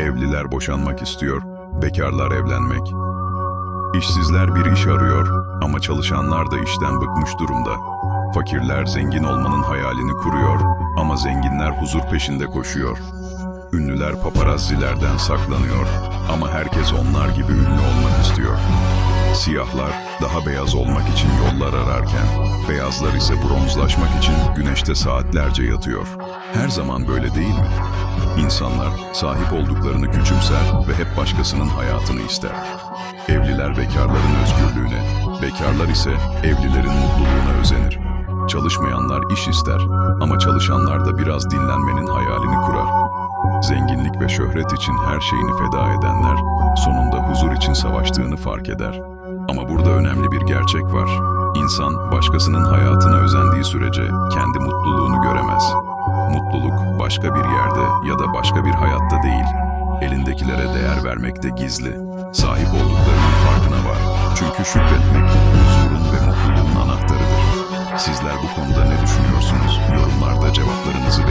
Evliler boşanmak istiyor, bekarlar evlenmek. İşsizler bir iş arıyor ama çalışanlar da işten bıkmış durumda. Fakirler zengin olmanın hayalini kuruyor ama zenginler huzur peşinde koşuyor. Ünlüler paparazzilerden saklanıyor ama herkes onlar gibi ünlü olmak istiyor. Siyahlar daha beyaz olmak için yollar ararken, beyazlar ise bronzlaşmak için güneşte saatlerce yatıyor. Her zaman böyle değil mi? İnsanlar sahip olduklarını küçümser ve hep başkasının hayatını ister. Evliler bekarların özgürlüğüne, bekarlar ise evlilerin mutluluğuna özenir. Çalışmayanlar iş ister ama çalışanlar da biraz dinlenmenin hayalini kurar. Zenginlik ve şöhret için her şeyini feda edenler sonunda huzur için savaştığını fark eder. Ama burada önemli bir gerçek var. İnsan başkasının hayatına özendiği sürece kendi mutluluğunu başka bir yerde ya da başka bir hayatta değil, elindekilere değer vermekte de gizli. Sahip olduklarının farkına var. Çünkü şükretmek huzurun ve mutluluğun anahtarıdır. Sizler bu konuda ne düşünüyorsunuz? Yorumlarda cevaplarınızı